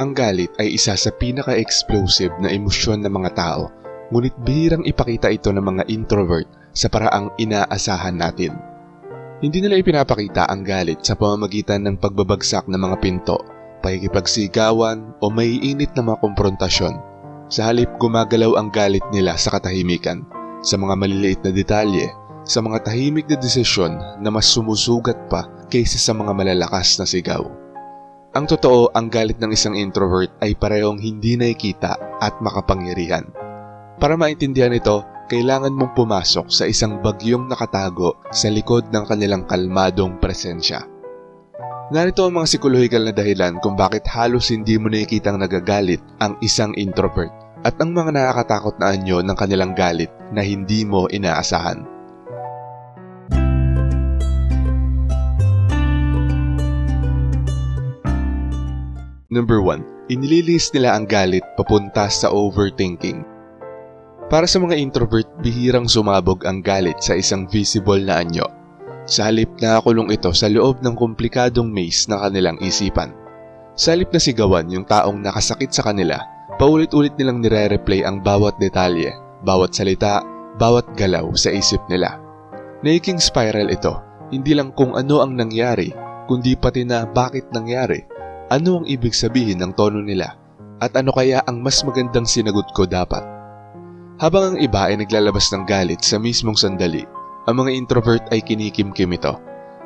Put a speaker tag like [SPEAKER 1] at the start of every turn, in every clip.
[SPEAKER 1] Ang galit ay isa sa pinaka-explosive na emosyon ng mga tao, ngunit bihirang ipakita ito ng mga introvert sa paraang inaasahan natin. Hindi nila ipinapakita ang galit sa pamamagitan ng pagbabagsak ng mga pinto, pakikipagsigawan o maiinit na mga konfrontasyon. Sa halip gumagalaw ang galit nila sa katahimikan, sa mga maliliit na detalye, sa mga tahimik na desisyon na mas sumusugat pa kaysa sa mga malalakas na sigaw. Ang totoo, ang galit ng isang introvert ay parehong hindi nakikita at makapangyarihan. Para maintindihan ito, kailangan mong pumasok sa isang bagyong nakatago sa likod ng kanilang kalmadong presensya. Narito ang mga psikolohikal na dahilan kung bakit halos hindi mo nakikitang nagagalit ang isang introvert at ang mga nakakatakot na anyo ng kanilang galit na hindi mo inaasahan. Number 1. Inililis nila ang galit papunta sa overthinking. Para sa mga introvert, bihirang sumabog ang galit sa isang visible na anyo. Sa halip nakakulong ito sa loob ng komplikadong maze na kanilang isipan. Sa halip na sigawan yung taong nakasakit sa kanila, paulit-ulit nilang nire-replay ang bawat detalye, bawat salita, bawat galaw sa isip nila. Naging spiral ito, hindi lang kung ano ang nangyari, kundi pati na bakit nangyari, ano ang ibig sabihin ng tono nila, at ano kaya ang mas magandang sinagot ko dapat. Habang ang iba ay naglalabas ng galit sa mismong sandali, ang mga introvert ay kinikimkim ito.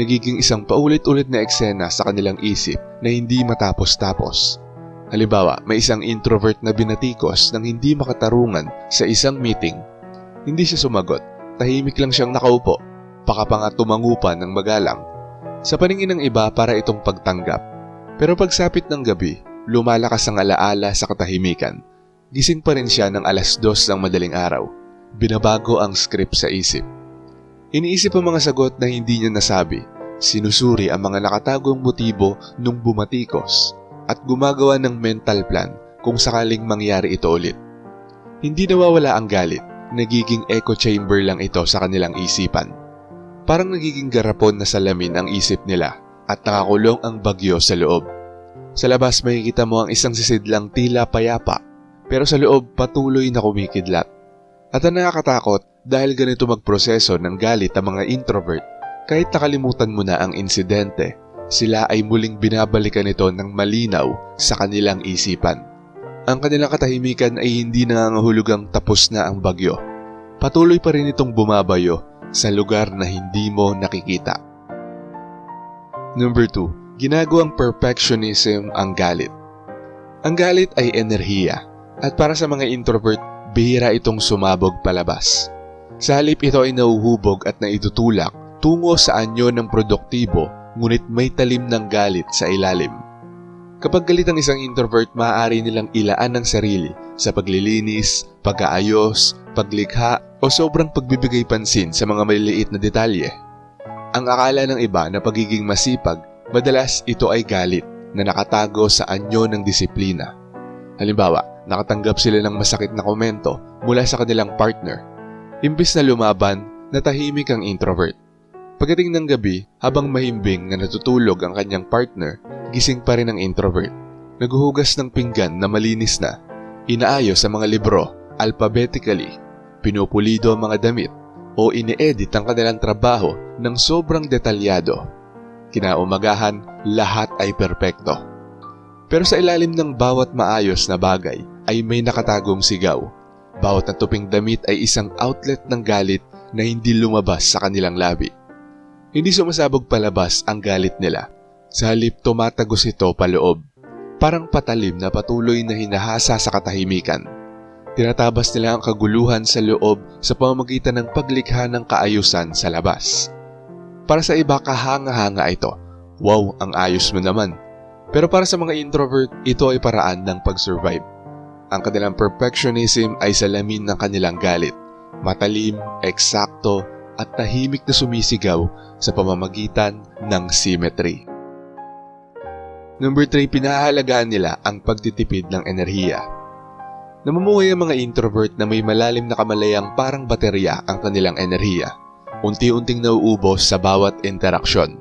[SPEAKER 1] Nagiging isang paulit-ulit na eksena sa kanilang isip na hindi matapos-tapos. Halimbawa, may isang introvert na binatikos ng hindi makatarungan sa isang meeting. Hindi siya sumagot, tahimik lang siyang nakaupo, baka pa nga tumango pa ng magalang. Sa paningin ng iba para itong pagtanggap. Pero pagsapit ng gabi, lumalakas ang alaala sa katahimikan. Gising pa rin siya ng alas dos ng madaling araw. Binabago ang script sa isip. Iniisip ang mga sagot na hindi niya nasabi. Sinusuri ang mga nakatagong motibo nung bumatikos at gumagawa ng mental plan kung sakaling mangyari ito ulit. Hindi nawawala ang galit, nagiging echo chamber lang ito sa kanilang isipan. Parang nagiging garapon na salamin ang isip nila at nakakulong ang bagyo sa loob. Sa labas makikita mo ang isang sisidlang tila payapa pero sa loob patuloy na kumikidlat. At ang nakakatakot dahil ganito magproseso ng galit ang mga introvert kahit nakalimutan mo na ang insidente, sila ay muling binabalikan ito ng malinaw sa kanilang isipan. Ang kanilang katahimikan ay hindi nangangahulugang tapos na ang bagyo. Patuloy pa rin itong bumabayo sa lugar na hindi mo nakikita. Number 2. Ginagawang perfectionism ang galit. Ang galit ay enerhiya at para sa mga introvert, bihira itong sumabog palabas. Sa halip ito ay nauhubog at naitutulak tungo sa anyo ng produktibo ngunit may talim ng galit sa ilalim. Kapag galit ang isang introvert, maaari nilang ilaan ng sarili sa paglilinis, pag-aayos, paglikha o sobrang pagbibigay pansin sa mga maliliit na detalye. Ang akala ng iba na pagiging masipag, madalas ito ay galit na nakatago sa anyo ng disiplina. Halimbawa, nakatanggap sila ng masakit na komento mula sa kanilang partner. Imbis na lumaban, natahimik ang introvert. Pagdating ng gabi, habang mahimbing na natutulog ang kanyang partner, gising pa rin ang introvert. Naguhugas ng pinggan na malinis na, inaayos ang mga libro, alphabetically, pinupulido ang mga damit, o ini-edit ang kanilang trabaho ng sobrang detalyado. Kinaumagahan, lahat ay perpekto. Pero sa ilalim ng bawat maayos na bagay ay may nakatagong sigaw. Bawat natuping damit ay isang outlet ng galit na hindi lumabas sa kanilang labi. Hindi sumasabog palabas ang galit nila. Sa halip tumatagos ito paloob. Parang patalim na patuloy na hinahasa sa katahimikan. Tinatabas nila ang kaguluhan sa loob sa pamamagitan ng paglikha ng kaayusan sa labas. Para sa iba kahanga-hanga ito. Wow, ang ayos mo naman. Pero para sa mga introvert, ito ay paraan ng pag-survive. Ang kanilang perfectionism ay salamin ng kanilang galit. Matalim, eksakto, at tahimik na sumisigaw sa pamamagitan ng symmetry. Number 3, pinahalagaan nila ang pagtitipid ng enerhiya. Namumuhay ang mga introvert na may malalim na kamalayang parang baterya ang kanilang enerhiya. Unti-unting nauubos sa bawat interaksyon.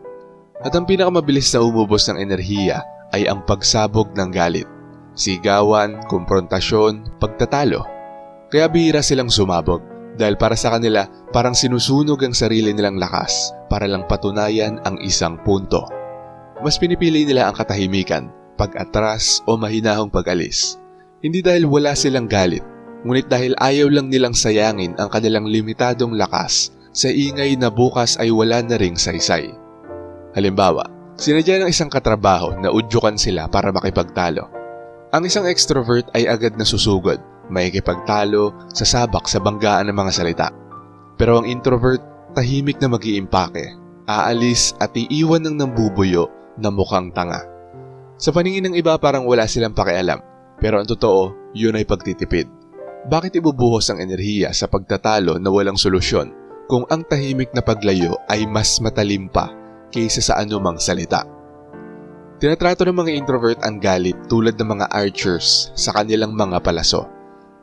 [SPEAKER 1] At ang pinakamabilis na umubos ng enerhiya ay ang pagsabog ng galit. Sigawan, konfrontasyon, pagtatalo. Kaya bihira silang sumabog dahil para sa kanila parang sinusunog ang sarili nilang lakas para lang patunayan ang isang punto. Mas pinipili nila ang katahimikan, pag-atras o mahinahong pag-alis. Hindi dahil wala silang galit, ngunit dahil ayaw lang nilang sayangin ang kanilang limitadong lakas sa ingay na bukas ay wala na ring saysay. Halimbawa, sinadya ng isang katrabaho na udyukan sila para makipagtalo. Ang isang extrovert ay agad nasusugod, makikipagtalo, sasabak sa banggaan ng mga salita. Pero ang introvert, tahimik na mag-iimpake, aalis at iiwan ng nambubuyo na mukhang tanga. Sa paningin ng iba parang wala silang pakialam, pero ang totoo, yun ay pagtitipid. Bakit ibubuhos ang enerhiya sa pagtatalo na walang solusyon kung ang tahimik na paglayo ay mas matalim pa kaysa sa anumang salita? Tinatrato ng mga introvert ang galit tulad ng mga archers sa kanilang mga palaso.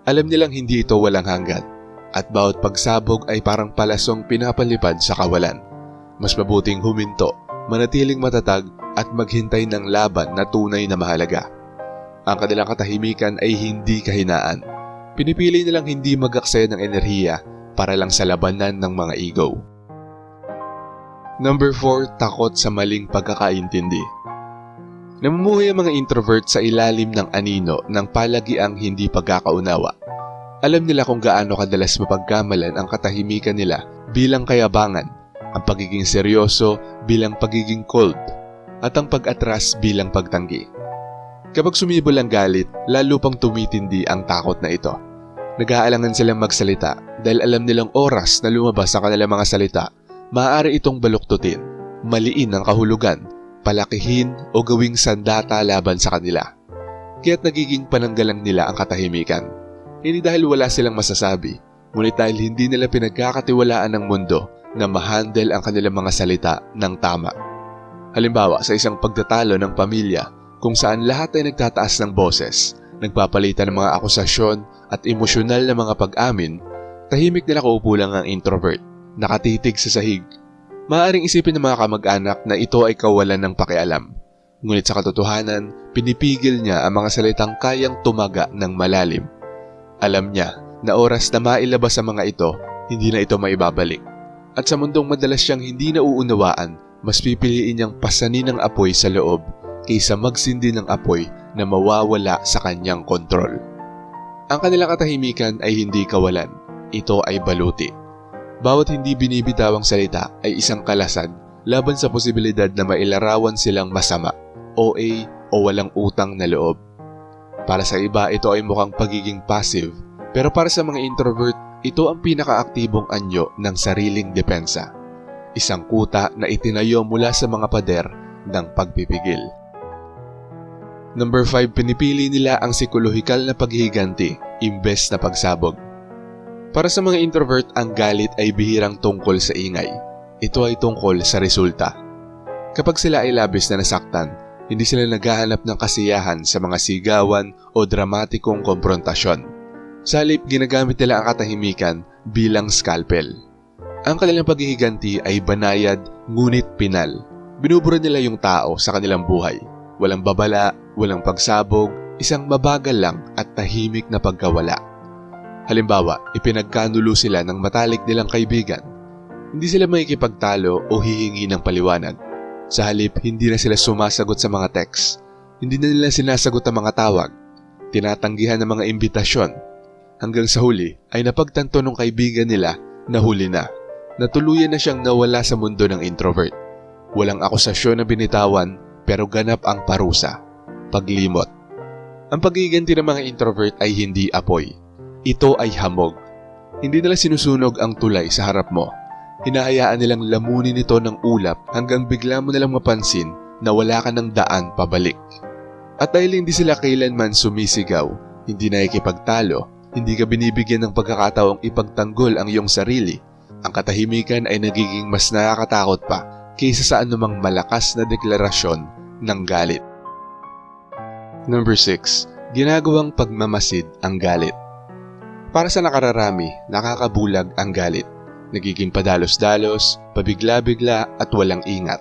[SPEAKER 1] Alam nilang hindi ito walang hanggan at bawat pagsabog ay parang palasong pinapalipad sa kawalan. Mas mabuting huminto, manatiling matatag at maghintay ng laban na tunay na mahalaga. Ang kanilang katahimikan ay hindi kahinaan. Pinipili nilang hindi magaksaya ng enerhiya para lang sa labanan ng mga ego. Number 4, takot sa maling pagkakaintindi. Namumuhay ang mga introvert sa ilalim ng anino ng palagiang hindi pagkakaunawa. Alam nila kung gaano kadalas mapagkamalan ang katahimikan nila bilang kayabangan, ang pagiging seryoso bilang pagiging cold, at ang pag-atras bilang pagtanggi. Kapag sumibol ang galit, lalo pang tumitindi ang takot na ito. Nag-aalangan silang magsalita dahil alam nilang oras na lumabas sa kanilang mga salita, maaari itong baluktutin, maliin ang kahulugan palakihin o gawing sandata laban sa kanila. Kaya't nagiging pananggalang nila ang katahimikan. Hindi dahil wala silang masasabi, ngunit dahil hindi nila pinagkakatiwalaan ng mundo na mahandle ang kanilang mga salita ng tama. Halimbawa sa isang pagtatalo ng pamilya kung saan lahat ay nagtataas ng boses, nagpapalitan ng mga akusasyon at emosyonal na mga pag-amin, tahimik nila kaupo lang ang introvert, nakatitig sa sahig Maaring isipin ng mga kamag-anak na ito ay kawalan ng pakialam. Ngunit sa katotohanan, pinipigil niya ang mga salitang kayang tumaga ng malalim. Alam niya na oras na mailabas ang mga ito, hindi na ito maibabalik. At sa mundong madalas siyang hindi nauunawaan, mas pipiliin niyang pasanin ng apoy sa loob kaysa magsindi ng apoy na mawawala sa kanyang kontrol. Ang kanilang katahimikan ay hindi kawalan, ito ay baluti. Bawat hindi binibitawang salita ay isang kalasan laban sa posibilidad na mailarawan silang masama, OA o walang utang na loob. Para sa iba, ito ay mukhang pagiging passive, pero para sa mga introvert, ito ang pinakaaktibong anyo ng sariling depensa. Isang kuta na itinayo mula sa mga pader ng pagpipigil. Number 5, pinipili nila ang psikolohikal na paghihiganti imbes na pagsabog. Para sa mga introvert, ang galit ay bihirang tungkol sa ingay. Ito ay tungkol sa resulta. Kapag sila ay labis na nasaktan, hindi sila naghahanap ng kasiyahan sa mga sigawan o dramatikong komprontasyon. Sa halip, ginagamit nila ang katahimikan bilang scalpel. Ang kanilang paghihiganti ay banayad ngunit pinal. Binubura nila yung tao sa kanilang buhay. Walang babala, walang pagsabog, isang mabagal lang at tahimik na pagkawala. Halimbawa, ipinagkanulo sila ng matalik nilang kaibigan. Hindi sila makikipagtalo o hihingi ng paliwanag. Sa halip, hindi na sila sumasagot sa mga text. Hindi na nila sinasagot ang mga tawag. Tinatanggihan ng mga imbitasyon. Hanggang sa huli ay napagtanto ng kaibigan nila na huli na. Natuluyan na siyang nawala sa mundo ng introvert. Walang akusasyon na binitawan pero ganap ang parusa. Paglimot. Ang pagiganti ng mga introvert ay hindi apoy ito ay hamog. Hindi nila sinusunog ang tulay sa harap mo. Hinahayaan nilang lamunin ito ng ulap hanggang bigla mo nilang mapansin na wala ka ng daan pabalik. At dahil hindi sila kailanman sumisigaw, hindi nakikipagtalo, hindi ka binibigyan ng pagkakataong ipagtanggol ang iyong sarili, ang katahimikan ay nagiging mas nakakatakot pa kaysa sa anumang malakas na deklarasyon ng galit. Number 6. Ginagawang pagmamasid ang galit. Para sa nakararami, nakakabulag ang galit. Nagiging padalos-dalos, pabigla-bigla at walang ingat.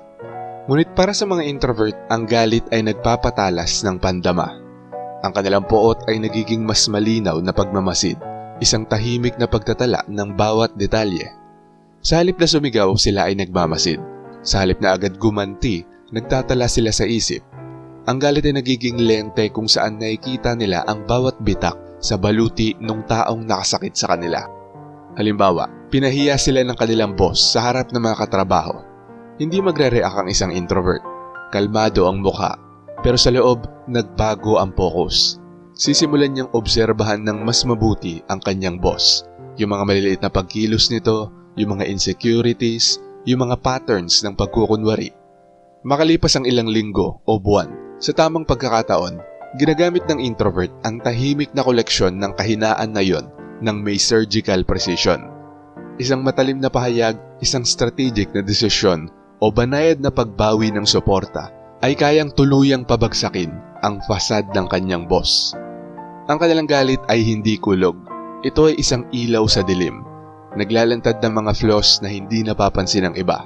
[SPEAKER 1] Ngunit para sa mga introvert, ang galit ay nagpapatalas ng pandama. Ang kanilang poot ay nagiging mas malinaw na pagmamasid, isang tahimik na pagtatala ng bawat detalye. Sa halip na sumigaw, sila ay nagmamasid. Sa halip na agad gumanti, nagtatala sila sa isip. Ang galit ay nagiging lente kung saan nakikita nila ang bawat bitak sa baluti ng taong nakasakit sa kanila. Halimbawa, pinahiya sila ng kanilang boss sa harap ng mga katrabaho. Hindi magre-react ang isang introvert. Kalmado ang mukha, pero sa loob, nagbago ang focus. Sisimulan niyang obserbahan ng mas mabuti ang kanyang boss. Yung mga maliliit na pagkilos nito, yung mga insecurities, yung mga patterns ng pagkukunwari. Makalipas ang ilang linggo o buwan, sa tamang pagkakataon, ginagamit ng introvert ang tahimik na koleksyon ng kahinaan na yon ng may surgical precision. Isang matalim na pahayag, isang strategic na desisyon o banayad na pagbawi ng suporta ay kayang tuluyang pabagsakin ang fasad ng kanyang boss. Ang kanilang galit ay hindi kulog. Ito ay isang ilaw sa dilim. Naglalantad ng mga flaws na hindi napapansin ng iba.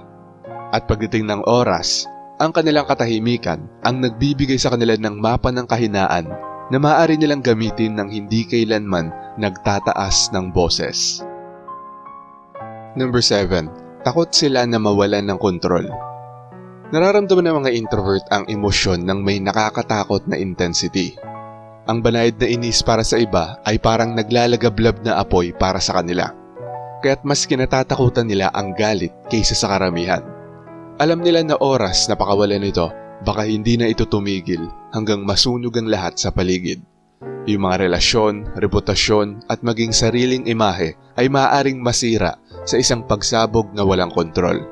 [SPEAKER 1] At pagdating ng oras, ang kanilang katahimikan ang nagbibigay sa kanila ng mapa ng kahinaan na maaari nilang gamitin ng hindi kailanman nagtataas ng boses. Number 7. Takot sila na mawalan ng kontrol. Nararamdaman ng mga introvert ang emosyon ng may nakakatakot na intensity. Ang banayad na inis para sa iba ay parang naglalagablab na apoy para sa kanila. Kaya't mas kinatatakutan nila ang galit kaysa sa karamihan. Alam nila na oras na pakawalan nito, baka hindi na ito tumigil hanggang masunog ang lahat sa paligid. Yung mga relasyon, reputasyon at maging sariling imahe ay maaaring masira sa isang pagsabog na walang kontrol.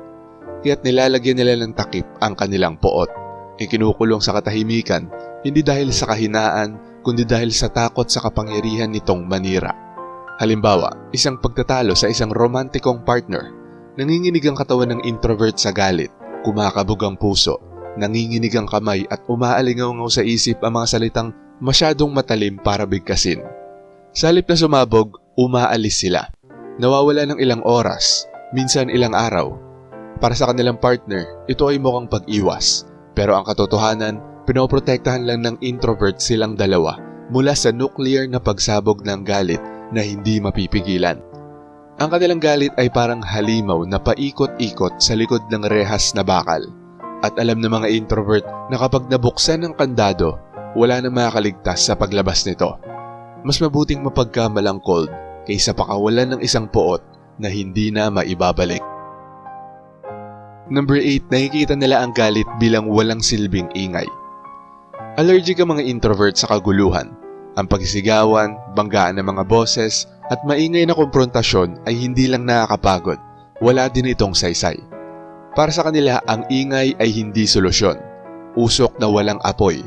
[SPEAKER 1] Kaya't nilalagyan nila ng takip ang kanilang poot. Ikinukulong sa katahimikan, hindi dahil sa kahinaan, kundi dahil sa takot sa kapangyarihan nitong manira. Halimbawa, isang pagtatalo sa isang romantikong partner. Nanginginig ang katawan ng introvert sa galit, kumakabog ang puso, nanginginig ang kamay at umaalingaw sa isip ang mga salitang masyadong matalim para bigkasin. Sa halip na sumabog, umaalis sila. Nawawala ng ilang oras, minsan ilang araw. Para sa kanilang partner, ito ay mukhang pag-iwas. Pero ang katotohanan, pinoprotektahan lang ng introvert silang dalawa mula sa nuclear na pagsabog ng galit na hindi mapipigilan. Ang kanilang galit ay parang halimaw na paikot-ikot sa likod ng rehas na bakal. At alam ng mga introvert na kapag nabuksan ng kandado, wala na makakaligtas sa paglabas nito. Mas mabuting mapagkamalang cold kaysa pakawalan ng isang poot na hindi na maibabalik. Number 8, nakikita nila ang galit bilang walang silbing ingay. Allergic ang mga introvert sa kaguluhan. Ang pagsisigawan, banggaan ng mga boses, at maingay na konfrontasyon ay hindi lang nakakapagod. Wala din itong saysay. Para sa kanila, ang ingay ay hindi solusyon. Usok na walang apoy.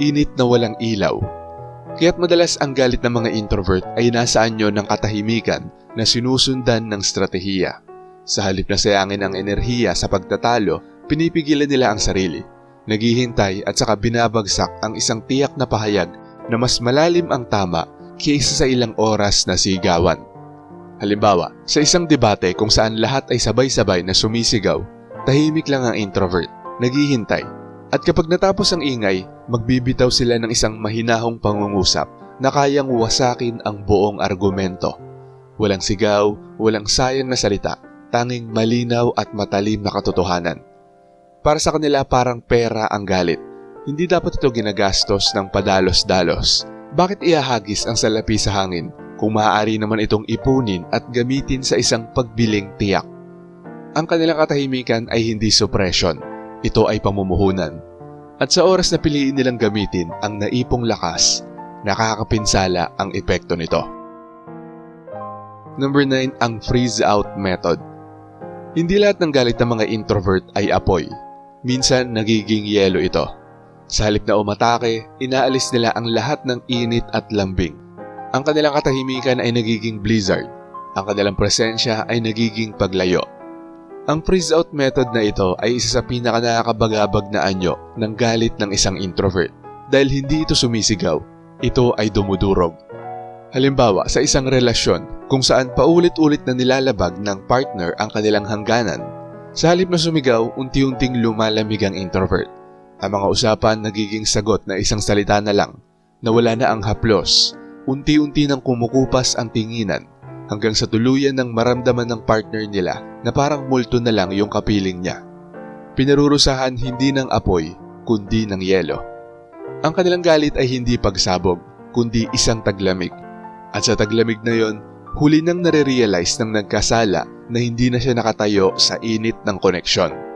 [SPEAKER 1] Init na walang ilaw. Kaya't madalas ang galit ng mga introvert ay nasa anyo ng katahimikan na sinusundan ng strategiya. Sa halip na sayangin ang enerhiya sa pagtatalo, pinipigilan nila ang sarili. Naghihintay at saka binabagsak ang isang tiyak na pahayag na mas malalim ang tama kaysa sa ilang oras na sigawan. Halimbawa, sa isang debate kung saan lahat ay sabay-sabay na sumisigaw, tahimik lang ang introvert, naghihintay. At kapag natapos ang ingay, magbibitaw sila ng isang mahinahong pangungusap na kayang wasakin ang buong argumento. Walang sigaw, walang sayang na salita, tanging malinaw at matalim na katotohanan. Para sa kanila parang pera ang galit. Hindi dapat ito ginagastos ng padalos-dalos. Bakit iahagis ang salapi sa hangin kung maaari naman itong ipunin at gamitin sa isang pagbiling tiyak? Ang kanilang katahimikan ay hindi suppression. Ito ay pamumuhunan. At sa oras na piliin nilang gamitin ang naipong lakas, nakakapinsala ang epekto nito. Number 9, ang freeze-out method. Hindi lahat ng galit ng mga introvert ay apoy. Minsan nagiging yelo ito. Sa halip na umatake, inaalis nila ang lahat ng init at lambing. Ang kanilang katahimikan ay nagiging blizzard. Ang kanilang presensya ay nagiging paglayo. Ang freeze-out method na ito ay isa sa pinaka nakakabagabag na anyo ng galit ng isang introvert. Dahil hindi ito sumisigaw, ito ay dumudurog. Halimbawa, sa isang relasyon kung saan paulit-ulit na nilalabag ng partner ang kanilang hangganan, Sa halip na sumigaw, unti-unting lumalamig ang introvert. Ang mga usapan nagiging sagot na isang salita na lang, na wala na ang haplos. Unti-unti nang kumukupas ang tinginan hanggang sa tuluyan ng maramdaman ng partner nila na parang multo na lang yung kapiling niya. Pinarurusahan hindi ng apoy, kundi ng yelo. Ang kanilang galit ay hindi pagsabog, kundi isang taglamig. At sa taglamig na yon, huli nang nare-realize ng nagkasala na hindi na siya nakatayo sa init ng koneksyon.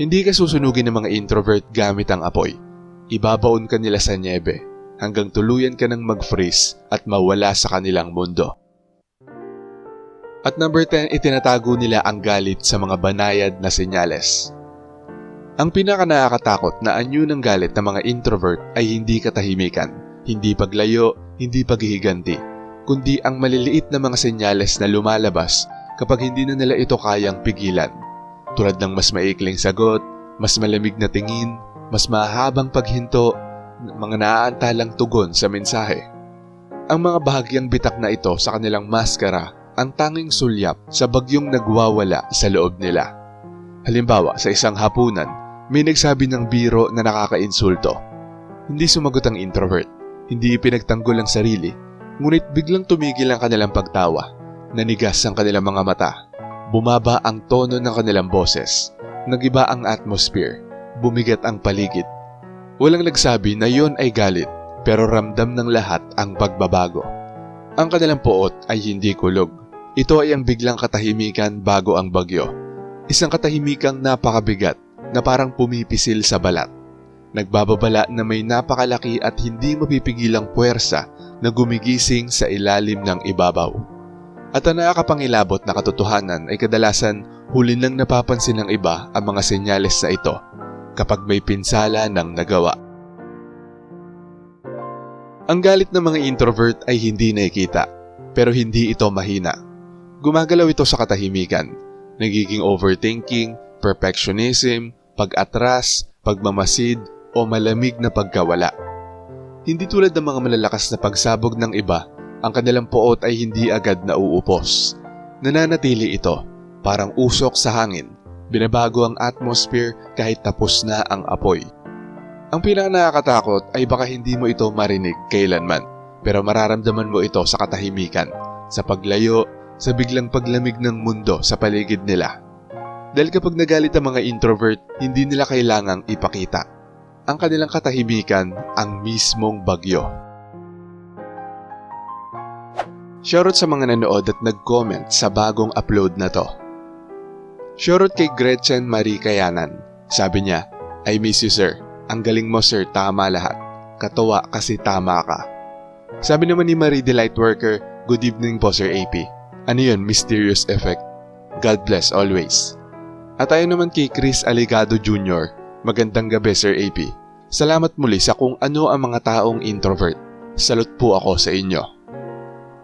[SPEAKER 1] Hindi ka susunugin ng mga introvert gamit ang apoy. Ibabaon ka nila sa niebe hanggang tuluyan ka ng mag-freeze at mawala sa kanilang mundo. At number 10, itinatago nila ang galit sa mga banayad na senyales. Ang pinaka nakakatakot na anyo ng galit ng mga introvert ay hindi katahimikan, hindi paglayo, hindi paghihiganti, kundi ang maliliit na mga senyales na lumalabas kapag hindi na nila ito kayang pigilan. Tulad ng mas maikling sagot, mas malamig na tingin, mas mahabang paghinto, mga naaantalang tugon sa mensahe. Ang mga bahagyang bitak na ito sa kanilang maskara ang tanging sulyap sa bagyong nagwawala sa loob nila. Halimbawa, sa isang hapunan, may nagsabi ng biro na nakakainsulto. Hindi sumagot ang introvert, hindi pinagtanggol ang sarili, ngunit biglang tumigil ang kanilang pagtawa, nanigas ang kanilang mga mata, bumaba ang tono ng kanilang boses, nagiba ang atmosphere, bumigat ang paligid. Walang nagsabi na yon ay galit, pero ramdam ng lahat ang pagbabago. Ang kanilang poot ay hindi kulog. Ito ay ang biglang katahimikan bago ang bagyo. Isang katahimikang napakabigat na parang pumipisil sa balat. Nagbababala na may napakalaki at hindi mapipigilang puwersa na gumigising sa ilalim ng ibabaw. At ang nakakapangilabot na katotohanan ay kadalasan huli nang napapansin ng iba ang mga senyales na ito kapag may pinsala ng nagawa. Ang galit ng mga introvert ay hindi nakikita, pero hindi ito mahina. Gumagalaw ito sa katahimikan, nagiging overthinking, perfectionism, pag-atras, pagmamasid, o malamig na pagkawala. Hindi tulad ng mga malalakas na pagsabog ng iba, ang kanilang poot ay hindi agad na uupos. Nananatili ito, parang usok sa hangin, binabago ang atmosphere kahit tapos na ang apoy. Ang pinaka nakakatakot ay baka hindi mo ito marinig kailanman, pero mararamdaman mo ito sa katahimikan, sa paglayo, sa biglang paglamig ng mundo sa paligid nila. Dahil kapag nagalit ang mga introvert, hindi nila kailangang ipakita. Ang kanilang katahimikan ang mismong bagyo. Shoutout sa mga nanood at nag-comment sa bagong upload na to. Shoutout kay Gretchen Marie Kayanan. Sabi niya, I miss you sir. Ang galing mo sir, tama lahat. Katawa kasi tama ka. Sabi naman ni Marie the Lightworker, Good evening po sir AP. Ano yun, mysterious effect? God bless always. At tayo naman kay Chris Aligado Jr. Magandang gabi Sir AP. Salamat muli sa kung ano ang mga taong introvert. Salute po ako sa inyo.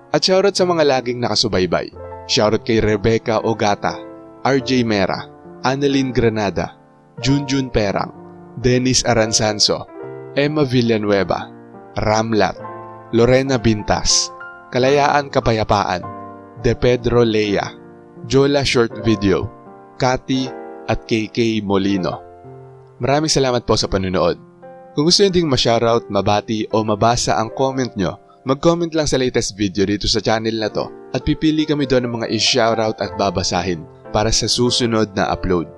[SPEAKER 1] At shoutout sa mga laging nakasubaybay. Shoutout kay Rebecca Ogata, RJ Mera, Annalyn Granada, Junjun Perang, Dennis Aransanso, Emma Villanueva, Ramlat, Lorena Bintas, Kalayaan Kapayapaan, De Pedro Lea, Jola Short Video, Kati at KK Molino. Maraming salamat po sa panunood. Kung gusto nyo ding ma-shoutout, mabati o mabasa ang comment nyo, mag-comment lang sa latest video dito sa channel na to at pipili kami doon ng mga i-shoutout at babasahin para sa susunod na upload.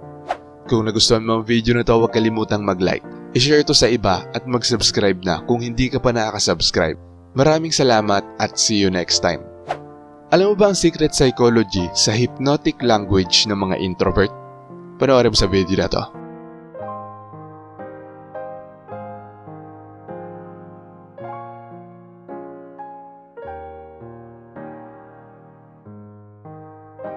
[SPEAKER 1] Kung nagustuhan mo ang video na to, huwag kalimutang mag-like, i-share to sa iba at mag-subscribe na kung hindi ka pa nakaka-subscribe. Maraming salamat at see you next time. Alam mo ba ang secret psychology sa hypnotic language ng mga introvert? Panoorin mo sa video na to.